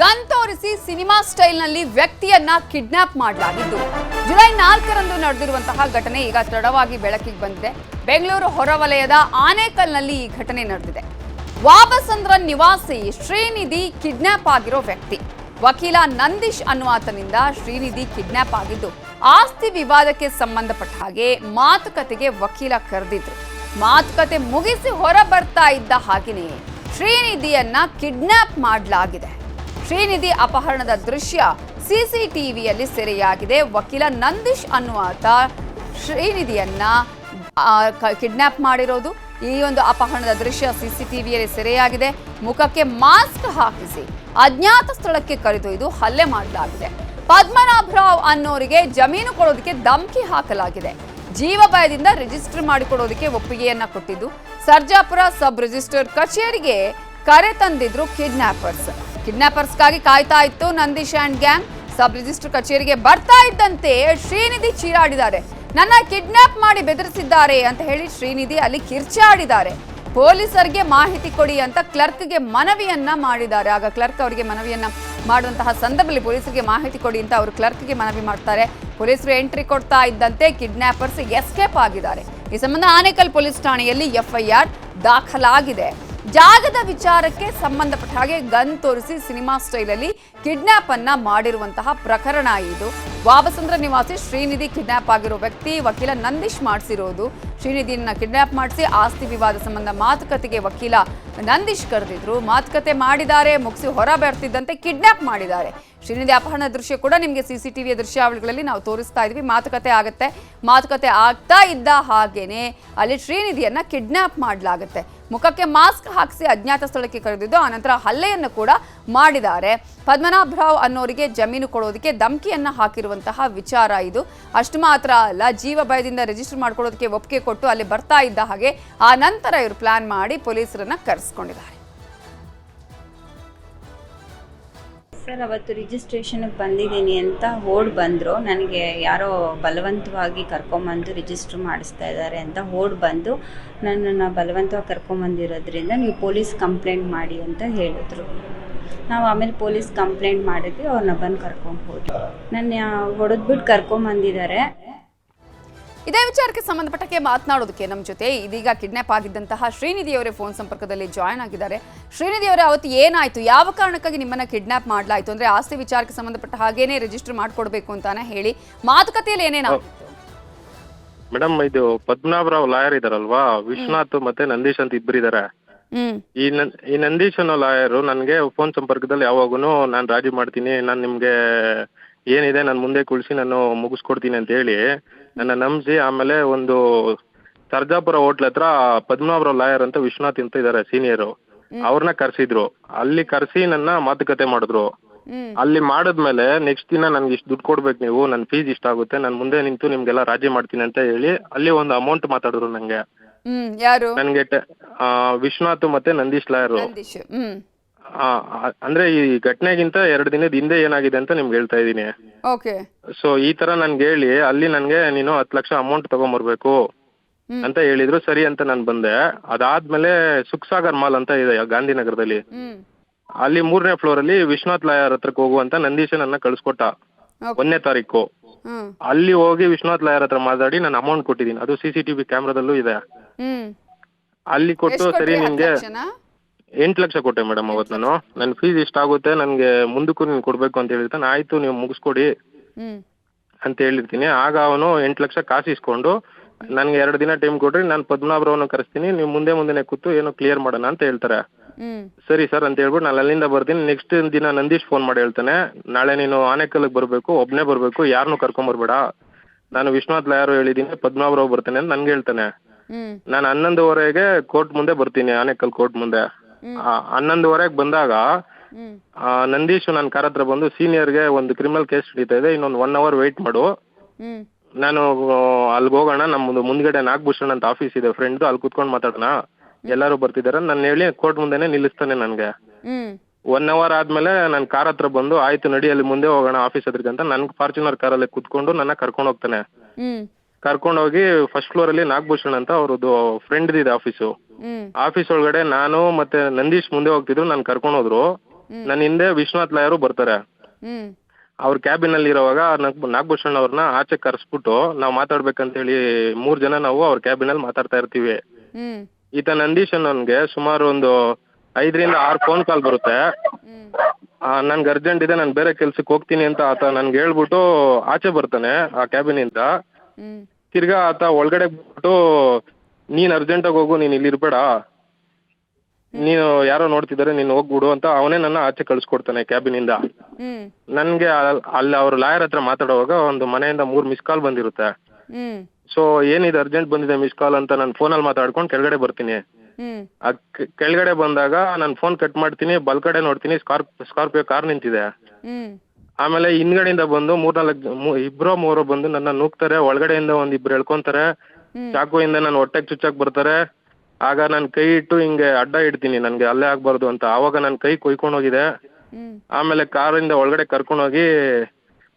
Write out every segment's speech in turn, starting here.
Gun ತೋರಿಸಿ cinema ಸ್ಟೈಲ್ನಲ್ಲಿ ವ್ಯಕ್ತಿಯನ್ನ kidnap ಮಾಡಲಾಗಿದ್ದು, ಜುಲೈ ನಾಲ್ಕರಂದು ನಡೆದಿರುವಂತಹ ಘಟನೆ ಈಗ ತಡವಾಗಿ ಬೆಳಕಿಗೆ ಬಂದಿದೆ. ಬೆಂಗಳೂರು ಹೊರವಲಯದ ಆನೇಕಲ್ನಲ್ಲಿ ಈ ಘಟನೆ ನಡೆದಿದೆ. ವಾಬಸಂದ್ರ ನಿವಾಸಿ ಶ್ರೀನಿಧಿ ಕಿಡ್ನಾಪ್ ಆಗಿರೋ ವ್ಯಕ್ತಿ. ವಕೀಲ ನಂದೀಶ್ ಅನ್ನುವಾತನಿಂದ ಶ್ರೀನಿಧಿ ಕಿಡ್ನಾಪ್ ಆಗಿದ್ದು, ಆಸ್ತಿ ವಿವಾದಕ್ಕೆ ಸಂಬಂಧಪಟ್ಟ ಹಾಗೆ ಮಾತುಕತೆಗೆ ವಕೀಲ ಕರೆದಿದ್ರು. ಮಾತುಕತೆ ಮುಗಿಸಿ ಹೊರ ಬರ್ತಾ ಇದ್ದ ಹಾಗೆಯೇ ಶ್ರೀನಿಧಿಯನ್ನ ಕಿಡ್ನಾಪ್ ಮಾಡಲಾಗಿದೆ. ಶ್ರೀನಿಧಿ ಅಪಹರಣದ ದೃಶ್ಯ ಸಿಸಿಟಿವಿಯಲ್ಲಿ ಸೆರೆಯಾಗಿದೆ. ವಕೀಲ ನಂದೀಶ್ ಅನ್ನುವಾತ ಶ್ರೀನಿಧಿಯನ್ನ ಕಿಡ್ನಾಪ್ ಮಾಡಿರೋದು. ಈ ಒಂದು ಅಪಹರಣದ ದೃಶ್ಯ ಸಿಸಿಟಿವಿಯಲ್ಲಿ ಸೆರೆಯಾಗಿದೆ. ಮುಖಕ್ಕೆ ಮಾಸ್ಕ್ ಹಾಕಿಸಿ ಅಜ್ಞಾತ ಸ್ಥಳಕ್ಕೆ ಕರೆದೊಯ್ದು ಹಲ್ಲೆ ಮಾಡಲಾಗಿದೆ. ಪದ್ಮನಾಭರಾವ್ ಅನ್ನೋರಿಗೆ ಜಮೀನು ಕೊಡೋದಕ್ಕೆ ಧಮಕಿ ಹಾಕಲಾಗಿದೆ. ಜೀವ ಭಯದಿಂದ ರಿಜಿಸ್ಟರ್ ಮಾಡಿಕೊಡೋದಕ್ಕೆ ಒಪ್ಪಿಗೆಯನ್ನ ಕೊಟ್ಟಿದ್ದು. ಸರ್ಜಾಪುರ ಸಬ್ ರಿಜಿಸ್ಟರ್ ಕಚೇರಿಗೆ ಕರೆ ತಂದಿದ್ರು ಕಿಡ್ನಾಪರ್ಸ್. ಕಿಡ್ನಾಪರ್ಸ್ಗಾಗಿ ಕಾಯ್ತಾ ಇತ್ತು. Nandish and gang sub register ಕಚೇರಿಗೆ ಬರ್ತಾ ಇದ್ದಂತೆ ಶ್ರೀನಿಧಿ ಚೀರಾಡಿದ್ದಾರೆ. ನನ್ನ ಕಿಡ್ನಾಪ್ ಮಾಡಿ ಬೆದರಿಸಿದ್ದಾರೆ ಅಂತ ಹೇಳಿ ಶ್ರೀನಿಧಿ ಅಲ್ಲಿ ಕಿರ್ಚಾಡಿದ್ದಾರೆ. ಪೊಲೀಸರಿಗೆ ಮಾಹಿತಿ ಕೊಡಿ ಅಂತ ಕ್ಲರ್ಕ್ಗೆ ಮನವಿಯನ್ನ ಮಾಡಿದ್ದಾರೆ. ಆಗ ಕ್ಲರ್ಕ್ ಅವರಿಗೆ ಮನವಿಯನ್ನ ಮಾಡುವಂತಹ ಸಂದರ್ಭದಲ್ಲಿ ಪೊಲೀಸರಿಗೆ ಮಾಹಿತಿ ಕೊಡಿ ಅಂತ ಅವರು ಕ್ಲರ್ಕ್ಗೆ ಮನವಿ ಮಾಡ್ತಾರೆ. ಪೊಲೀಸರು ಎಂಟ್ರಿ ಕೊಡ್ತಾ ಇದ್ದಂತೆ ಕಿಡ್ನಾಪರ್ಸ್ ಎಸ್ಕೇಪ್ ಆಗಿದ್ದಾರೆ. ಈ ಸಂಬಂಧ ಆನೇಕಲ್ ಪೊಲೀಸ್ ಠಾಣೆಯಲ್ಲಿ ಎಫ್ಐಆರ್ ದಾಖಲಾಗಿದೆ. ಜಾಗದ ವಿಚಾರಕ್ಕೆ ಸಂಬಂಧಪಟ್ಟ ಹಾಗೆ ಗನ್ ತೋರಿಸಿ ಸಿನಿಮಾ ಸ್ಟೈಲಲ್ಲಿ ಕಿಡ್ನಾಪ್ ಅನ್ನ ಮಾಡಿರುವಂತಹ ಪ್ರಕರಣ ಇದು. ವಾಬಸಂದ್ರ ನಿವಾಸಿ ಶ್ರೀನಿಧಿ ಕಿಡ್ನಾಪ್ ಆಗಿರೋ ವ್ಯಕ್ತಿ, ವಕೀಲ ನಂದೀಶ್ ಮಾಡಿಸಿರೋದು. ಶ್ರೀನಿಧಿಯನ್ನ ಕಿಡ್ನಾಪ್ ಮಾಡಿಸಿ ಆಸ್ತಿ ವಿವಾದ ಸಂಬಂಧ ಮಾತುಕತೆಗೆ ವಕೀಲ ನಂದೀಶ್ ಕರೆದಿದ್ರು. ಮಾತುಕತೆ ಮಾಡಿದ್ದಾರೆ, ಮುಗಿಸಿ ಹೊರ ಬರ್ತಿದ್ದಂತೆ ಕಿಡ್ನಾಪ್ ಮಾಡಿದ್ದಾರೆ. ಶ್ರೀನಿಧಿ ಅಪಹರಣ ದೃಶ್ಯ ಕೂಡ ನಿಮಗೆ ಸಿ ಸಿ ಟಿವಿಯ ದೃಶ್ಯಾವಳಿಗಳಲ್ಲಿ ನಾವು ತೋರಿಸ್ತಾ ಇದ್ವಿ. ಮಾತುಕತೆ ಆಗುತ್ತೆ. ಮಾತುಕತೆ ಆಗ್ತಾ ಇದ್ದ ಹಾಗೇನೆ ಅಲ್ಲಿ ಶ್ರೀನಿಧಿಯನ್ನ ಕಿಡ್ನಾಪ್ ಮಾಡಲಾಗುತ್ತೆ. ಮುಖಕ್ಕೆ ಮಾಸ್ಕ್ ಹಾಕಿಸಿ ಅಜ್ಞಾತ ಸ್ಥಳಕ್ಕೆ ಕರೆದಿದ್ದು ಆನಂತರ ಹಲ್ಲೆಯನ್ನು ಕೂಡ ಮಾಡಿದ್ದಾರೆ. ಪದ್ಮನಾಭ ರಾವ್ ಅನ್ನೋರಿಗೆ ಜಮೀನು ಕೊಡೋದಕ್ಕೆ ಧಮಕಿಯನ್ನ ಹಾಕಿರುವಂತಹ ವಿಚಾರ ಇದು. ಅಷ್ಟು ಮಾತ್ರ ಅಲ್ಲ, ಜೀವ ಭಯದಿಂದ ರಿಜಿಸ್ಟರ್ ಮಾಡ್ಕೊಳ್ಳೋದಕ್ಕೆ ಒಪ್ಪಿಗೆ ಕೊಟ್ಟು ಅಲ್ಲಿ ಬರ್ತಾ ಇದ್ದ ಹಾಗೆ ಆ ನಂತರ ಇವರು ಪ್ಲಾನ್ ಮಾಡಿ ಪೊಲೀಸರನ್ನ ಕರೆಸ್ಕೊಂಡಿದ್ದಾರೆ. ಸರ್ ಅವತ್ತು ರಿಜಿಸ್ಟ್ರೇಷನ್ಗೆ ಬಂದಿದ್ದೀನಿ ಅಂತ ಓಡ್ ಬಂದರು. ನನಗೆ ಯಾರೋ ಬಲವಂತವಾಗಿ ಕರ್ಕೊಂಬಂದು ರಿಜಿಸ್ಟ್ರ್ ಮಾಡಿಸ್ತಾ ಇದ್ದಾರೆ ಅಂತ ಓಡ್ ಬಂದು ನನ್ನನ್ನು ಬಲವಂತವಾಗಿ ಕರ್ಕೊಂಬಂದಿರೋದ್ರಿಂದ ನೀವು ಪೊಲೀಸ್ ಕಂಪ್ಲೇಂಟ್ ಮಾಡಿ ಅಂತ ಹೇಳಿದ್ರು. ನಾವು ಆಮೇಲೆ ಪೊಲೀಸ್ ಕಂಪ್ಲೇಂಟ್ ಮಾಡಿದ್ವಿ, ಅವ್ರನ್ನ ಬಂದು ಕರ್ಕೊಂಡು ಹೋದ್ವಿ. ನನ್ನ ಹೊಡೆದ್ಬಿಟ್ಟು ಕರ್ಕೊಂಬಂದಿದ್ದಾರೆ. ಇದೇ ವಿಚಾರಕ್ಕೆ ಸಂಬಂಧಪಟ್ಟಕ್ಕೆ ಮಾತನಾಡೋದಕ್ಕೆ ನಮ್ಮ ಜೊತೆ ಇದೀಗ ಕಿಡ್ನಾಪ್ ಆಗಿದ್ದಂತಹ ಶ್ರೀನಿಧಿ ಅವರೇ ಫೋನ್ ಸಂಪರ್ಕದಲ್ಲಿ ಜಾಯ್ನ್ ಆಗಿದ್ದಾರೆ. ಶ್ರೀನಿಧಿ ಅವರೇ ಅವತ್ತು ಏನಾಯ್ತು? ಯಾವ ಕಾರಣಕ್ಕಾಗಿ ನಿಮ್ಮನ್ನ ಕಿಡ್ನಾಪ್ ಮಾಡಲಾಯಿತು? ಅಂದ್ರೆ ಆಸ್ತಿ ವಿಚಾರಕ್ಕೆ ಸಂಬಂಧಪಟ್ಟ ಹಾಗೇನೆ ರಿಜಿಸ್ಟರ್ ಮಾಡ್ಕೊಡ್ಬೇಕು ಅಂತಾನೆ ಹೇಳಿ. ಮಾತುಕತೆಯಲ್ಲಿ ಏನೇನಾ ಮೇಡಮ್ ಇದು ಪದ್ಮನಾಭರಾವ್ ಲಾಯರ್ ಇದಾರಲ್ವಾ? ವಿಶ್ವನಾಥ್ ಮತ್ತೆ ನಂದೀಶ್ ಅಂತ ಇಬ್ಬರಿದ್ದಾರೆ ಇದಾರೆ ಈ ಈ ನಂದೀಶ್ ಅನ್ನೋ ಲಾಯರು ನನ್ಗೆ ಫೋನ್ ಸಂಪರ್ಕದಲ್ಲಿ ಯಾವಾಗೂ ನಾನು ರಾಜಿ ಮಾಡ್ತೀನಿ ನಾನು ನಿಮ್ಗೆ ಏನಿದೆ ನಾನು ಮುಂದೆ ಕುಳಿಸಿ ನಾನು ಮುಗಿಸ್ಕೊಡ್ತೀನಿ ಅಂತ ಹೇಳಿ ನನ್ನ ನಂಬಿಸಿ ಆಮೇಲೆ ಒಂದು ಸರ್ಜಾಪುರ ಹೋಟ್ಲ್ ಹತ್ರ ಪದ್ಮನಾಭರಾವ್ ಲಾಯರ್ ಅಂತ ವಿಶ್ವನಾಥ್ ಅಂತ ಇದ್ದಾರೆ ಸೀನಿಯರ್. ಅವ್ರನ್ನ ಕರ್ಸಿದ್ರು. ಅಲ್ಲಿ ಕರ್ಸಿ ನನ್ನ ಮಾತುಕತೆ ಮಾಡಿದ್ರು. ಅಲ್ಲಿ ಮಾಡಿದ್ಮೇಲೆ ನೆಕ್ಸ್ಟ್ ದಿನ ನನ್ಗೆ ಇಷ್ಟು ದುಡ್ಡು ಕೊಡ್ಬೇಕು ನೀವು ನನ್ನ ಫೀಸ್ ಇಷ್ಟ ಆಗುತ್ತೆ ನಾನು ಮುಂದೆ ನಿಂತು ನಿಮ್ಗೆಲ್ಲ ರಾಜಿ ಮಾಡ್ತೀನಿ ಅಂತ ಹೇಳಿ ಅಲ್ಲಿ ಒಂದು ಅಮೌಂಟ್ ಮಾತಾಡಿದ್ರು ನಂಗೆ. ಯಾರು? ನನ್ಗೆ ವಿಶ್ವನಾಥ್ ಮತ್ತೆ ನಂದೀಶ್ ಲಾಯರು. ಅಂದ್ರೆ ಈ ಘಟನೆಗಿಂತ ಎರಡು ದಿನದ ಹಿಂದೆ ಏನಾಗಿದೆ ಅಂತ ನಿಮ್ಗೆ ಹೇಳ್ತಾ ಇದ್ದೀನಿ. ಓಕೆ. ಸೊ ಈ ತರ ನನ್ಗೆ ಹೇಳಿ ಅಲ್ಲಿ ನನ್ಗೆ ನೀನು ಹತ್ತು ಲಕ್ಷ ಅಮೌಂಟ್ ತಗೊಂಬರ್ಬೇಕು. ಅಂತ ಹೇಳಿದ್ರು ಸರಿ ಅಂತ ನಾನು ಬಂದೆ. ಅದಾದ್ಮೇಲೆ ಸುಖಸಾಗರ್ ಮಾಲ್ ಅಂತ ಇದೆ ಗಾಂಧಿನಗರದಲ್ಲಿ. ಅಲ್ಲಿ ಮೂರನೇ ಫ್ಲೋರ್ ಅಲ್ಲಿ ವಿಶ್ವನಾಥ್ ಲಾಯರ್ ಹತ್ರಕ್ಕೆ ಹೋಗುವಂತ ನಂದೀಶ ನನ್ನ ಕಳ್ಸ್ಕೊಟ್ಟ ಒಂದನೇ ತಾರೀಕು. ಅಲ್ಲಿ ಹೋಗಿ ವಿಶ್ವನಾಥ್ ಲಾಯರ್ ಹತ್ರ ಮಾತಾಡಿ ನಾನು ಅಮೌಂಟ್ ಕೊಟ್ಟಿದ್ದೀನಿ. ಅದು ಸಿ ಸಿ ಟಿ ವಿ ಕ್ಯಾಮ್ರಾದಲ್ಲೂ ಇದೆ ಅಲ್ಲಿ ಕೊಟ್ಟು ಸರಿ ನಿಮ್ಗೆ? ಎಂಟು ಲಕ್ಷ ಕೊಟ್ಟೆ ಮೇಡಮ್ ಅವತ್ತು ನಾನು. ನನ್ನ ಫೀಸ್ ಇಷ್ಟಾಗುತ್ತೆ ನನಗೆ ಮುಂದಕ್ಕೂ ನೀನು ಕೊಡಬೇಕು ಅಂತ ಹೇಳಿರ್ತಾನೆ ಆಯಿತು ನೀವು ಮುಗಿಸ್ಕೊಡಿ ಅಂತ ಹೇಳಿರ್ತೀನಿ. ಆಗ ಅವನು ಎಂಟು ಲಕ್ಷ ಕಾಸು ಇಸ್ಕೊಂಡು ನನಗೆ ಎರಡು ದಿನ ಟೈಮ್ ಕೊಡ್ರಿ ನಾನು ಪದ್ಮನಾಭರವನ್ನ ಕರೆಸ್ತೀನಿ ನೀವು ಮುಂದೆ ಮುಂದೆನೆ ಕೂತು ಏನೋ ಕ್ಲಿಯರ್ ಮಾಡೋಣ ಅಂತ ಹೇಳ್ತಾರೆ. ಸರಿ ಸರ್ ಅಂತ ಹೇಳ್ಬಿಟ್ಟು ನಾನು ಅಲ್ಲಿಂದ ಬರ್ತೀನಿ. ನೆಕ್ಸ್ಟ್ ದಿನ ನಂದೀಶ್ ಫೋನ್ ಮಾಡಿ ಹೇಳ್ತಾನೆ ನಾಳೆ ನೀನು ಆನೆಕಲ್ಗೆ ಬರಬೇಕು ಒಬ್ಬನೇ ಬರಬೇಕು ಯಾರನ್ನೂ ಕರ್ಕೊಂಬರ್ಬೇಡ ನಾನು ವಿಶ್ವನಾಥ್ ಲಾಯರು ಹೇಳಿದ್ದೀನಿ ಪದ್ಮನಾಭರಾವ್ ಬರ್ತಾನೆ ಅಂತ ನನ್ಗೆ ಹೇಳ್ತಾನೆ. ನಾನು ಹನ್ನೊಂದುವರೆಗೆ ಕೋರ್ಟ್ ಮುಂದೆ ಬರ್ತೀನಿ ಆನೆಕಲ್ ಕೋರ್ಟ್ ಮುಂದೆ. ಹನ್ನೊಂದುವರೆಗೆ ಬಂದಾಗ ನಂದೀಶು ನನ್ನ ಕಾರ್ ಹತ್ರ ಬಂದು ಸೀನಿಯರ್ಗೆ ಒಂದು ಕ್ರಿಮಿನಲ್ ಕೇಸ್ ನಡೀತಾ ಇದೆ, ಇನ್ನೊಂದು ಒನ್ ಅವರ್ ವೆಯ್ಟ್ ಮಾಡು. ನಾನು ಅಲ್ಲಿಗೆ ಹೋಗೋಣ ನಮ್ಮದು ಮುಂದ್ಗಡೆ ನಾಗಭೂಷಣ್ ಅಂತ ಆಫೀಸ್ ಇದೆ ಫ್ರೆಂಡ್ದು ಅಲ್ಲಿ ಕುತ್ಕೊಂಡು ಮಾತಾಡೋಣ. ಎಲ್ಲರೂ ಬರ್ತಿದ್ದಾರೆ ನಾನು ಹೇಳಿ ಕೋರ್ಟ್ ಮುಂದೆನೆ ನಿಲ್ಲಿಸ್ತಾನೆ ನನಗೆ. ಒನ್ ಅವರ್ ಆದ್ಮೇಲೆ ನನ್ನ ಕಾರ್ ಹತ್ರ ಬಂದು, ಆಯ್ತು ನಡಿ, ಅಲ್ಲಿ ಮುಂದೆ ಹೋಗೋಣ ಆಫೀಸ್ ಹತ್ರಕ್ಕೆ ಅಂತ ನನ್ಗೆ ಫಾರ್ಚುನರ್ ಕಾರಲ್ಲಿ ಕುತ್ಕೊಂಡು ನನ್ನ ಕರ್ಕೊಂಡು ಹೋಗ್ತಾನೆ. ಕರ್ಕೊಂಡು ಹೋಗಿ ಫಸ್ಟ್ ಫ್ಲೋರ್ ಅಲ್ಲಿ ನಾಗಭೂಷಣ್ ಅಂತ ಅವ್ರದ್ದು ಫ್ರೆಂಡ್ ಇದೆ ಆಫೀಸು ಆಫೀಸ್ ಒಳಗಡೆ ನಾನು ಮತ್ತೆ ನಂದೀಶ್ ಮುಂದೆ ಹೋಗ್ತಿದ್ರು ನಾನು ಕರ್ಕೊಂಡು ಹೋದ್ರು. ನನ್ನ ಹಿಂದೆ ವಿಶ್ವನಾಥ್ ಲಾಯರು ಬರ್ತಾರೆ. ಅವ್ರ ಕ್ಯಾಬಿನ್ ಅಲ್ಲಿ ಇರುವಾಗ ನಾಗ್ ನಾಗಭೂಷಣ್ ಅವ್ರನ್ನ ಆಚೆ ಕರ್ಸ್ಬಿಟ್ಟು ನಾವು ಮಾತಾಡ್ಬೇಕಂತ ಹೇಳಿ ಮೂರ್ ಜನ ನಾವು ಅವ್ರ ಕ್ಯಾಬಿನ್ ಅಲ್ಲಿ ಮಾತಾಡ್ತಾ ಇರ್ತೀವಿ. ಈತ ನಂದೀಶ್ ಅನ್ನೋನ್ಗೆ ಸುಮಾರು ಒಂದು ಐದರಿಂದ ಆರು ಫೋನ್ ಕಾಲ್ ಬರುತ್ತೆ. ನನ್ಗೆ ಅರ್ಜೆಂಟ್ ಇದೆ ನಾನು ಬೇರೆ ಕೆಲ್ಸಕ್ಕೆ ಹೋಗ್ತೀನಿ ಅಂತ ಆತ ನನ್ಗೆ ಹೇಳ್ಬಿಟ್ಟು ಆಚೆ ಬರ್ತಾನೆ ಆ ಕ್ಯಾಬಿನಿಂದ ಹ್ಮ್ ತಿರ್ಗಾ ಆತ ಒಳಗಡೆ ಬಿಟ್ಟು ನೀನ್ ಅರ್ಜೆಂಟಾಗಿ ಹೋಗು ನೀನ್ ಇಲ್ಲಿ ಇರ್ಬೇಡ. ನೀನು ಯಾರೋ ನೋಡ್ತಿದಾರೆ ನೀನ್ ಹೋಗ್ಬಿಡು ಅಂತ ಅವನೇ ನನ್ನ ಆಚೆ ಕಳ್ಸ್ಕೊಡ್ತಾನೆ ಕ್ಯಾಬಿನಿಂದ. ಇಂದ ನನ್ಗೆ ಅಲ್ಲಿ ಅವ್ರ ಲಾಯರ್ ಹತ್ರ ಮಾತಾಡುವಾಗ ಒಂದು ಮನೆಯಿಂದ ಮೂರ್ ಮಿಸ್ ಕಾಲ್ ಬಂದಿರುತ್ತೆ. ಸೊ ಏನಿದೆ ಅರ್ಜೆಂಟ್ ಬಂದಿದೆ ಮಿಸ್ ಕಾಲ್ ಅಂತ ನಾನು ಫೋನಲ್ಲಿ ಮಾತಾಡ್ಕೊಂಡು ಕೆಳಗಡೆ ಬರ್ತೀನಿ. ಆ ಕೆಳಗಡೆ ಬಂದಾಗ ನಾನು ಫೋನ್ ಕಟ್ ಮಾಡ್ತೀನಿ ಬಲ್ಕಡೆ ನೋಡ್ತೀನಿ ಸ್ಕಾರ್ಪ್ ಸ್ಕಾರ್ಪಿಯೋ ಕಾರ್ ನಿಂತಿದೆ. ಆಮೇಲೆ ಹಿಂದ್ಗಡೆಯಿಂದ ಬಂದು ಮೂರ್ನಾಲ್ಕು ಇಬ್ರೋ ಮೂರೋ ಬಂದು ನನ್ನ ನೂಕ್ತಾರೆ ಒಳಗಡೆಯಿಂದ ಒಂದ್ ಇಬ್ರು ಎಳ್ಕೊಂತಾರೆ. ಚಾಕುವಿಂದ ನಾನು ಹೊಟ್ಟೆಗೆ ಚುಚ್ಚಾಕ್ ಬರ್ತಾರೆ. ಆಗ ನಾನು ಕೈ ಇಟ್ಟು ಹಿಂಗೆ ಅಡ್ಡ ಇಡ್ತೀನಿ ನನ್ಗೆ ಅಲ್ಲೇ ಆಗ್ಬಾರ್ದು ಅಂತ. ಆವಾಗ ನಾನು ಕೈ ಕೊಯ್ಕೊಂಡು ಹೋಗಿದೆ. ಹ್ಮ್. ಆಮೇಲೆ ಕಾರಿಂದ ಒಳಗಡೆ ಕರ್ಕೊಂಡು ಹೋಗಿ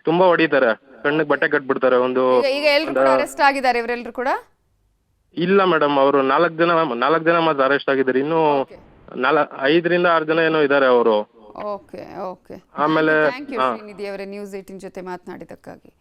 ತುಂಬಾ ಹೊಡಿತಾರೆ. ಕಣ್ಣಿಗೆ ಬಟ್ಟೆ ಕಟ್ಬಿಡ್ತಾರೆ ಒಂದು ಈಗ ಈಗ ಎಲ್ರು ಕೂಡ ಅರೆಸ್ಟ್ ಆಗಿದ್ದಾರೆ ಇವರೆಲ್ಲರೂ ಕೂಡ? ಇಲ್ಲ ಮೇಡಮ್ ಅವರು ನಾಲ್ಕು ಜನ ನಾಲ್ಕು ಜನ ಮಾತ್ರ ಅರೆಸ್ಟ್ ಆಗಿದ್ದಾರೆ. ಇನ್ನು ನಾಲ್ಕು ಐದರಿಂದ ಆರು ಜನ ಏನೋ ಇದ್ದಾರೆ ಅವರು. ಓಕೆ ಓಕೆ ಆಮೇಲೆ ಥ್ಯಾಂಕ್ ಯು ಶ್ರೀನಿಧಿ ಅವರೇ ನ್ಯೂಸ್ ಏಟಿನ್ ಜೊತೆ ಮಾತನಾಡಿದ್ದಕ್ಕಾಗಿ.